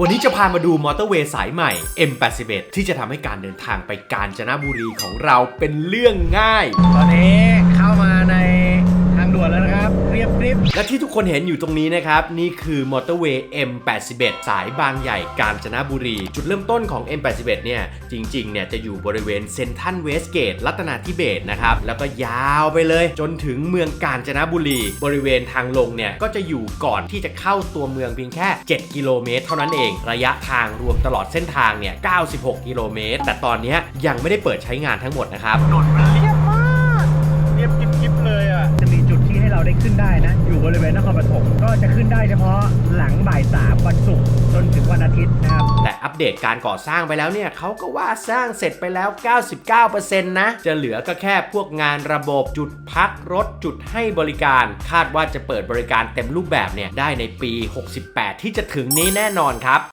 วันนี้จะพามาดูมอเตอร์เวย์สายใหม่ M81 ที่จะทำให้การเดินทางไปกาญจนบุรีของเราเป็นเรื่องง่าย ตอนนี้ และที่ทุกคนเห็นอยู่ตรงนี้นะครับ นี่คือมอเตอร์เวย์ M81 สายบางใหญ่กาญจนบุรี จุดเริ่มต้นของ M81 เนี่ย จริงๆ เนี่ย จะอยู่บริเวณเซนทันเวสเกตรัตนาธิเบศนะครับ แล้วก็ยาวไปเลย จนถึงเมืองกาญจนบุรี บริเวณทางลงเนี่ย ก็จะอยู่ก่อนที่จะเข้าตัวเมืองเพียงแค่ 7 กิโลเมตร เท่านั้นเอง ระยะทางรวมตลอดเส้นทางเนี่ย 96 กิโลเมตร แต่ตอนนี้ยังไม่ได้เปิดใช้งานทั้งหมดนะครับถนนมันเรีย อยู่บริเวณนครปฐมก็จะขึ้นได้เฉพาะหลังบ่ายสามวันศุกร์จนถึงวันอาทิตย์นะครับ แต่อัปเดตการก่อสร้างไปแล้วเนี่ยเขาก็ว่าสร้างเสร็จไปแล้ว 99%นะ จะเหลือก็แค่พวกงานระบบจุดพักรถจุดให้บริการ คาดว่าจะเปิดบริการเต็มรูปแบบเนี่ยได้ในปี 68 ที่จะถึงนี้แน่นอนครับ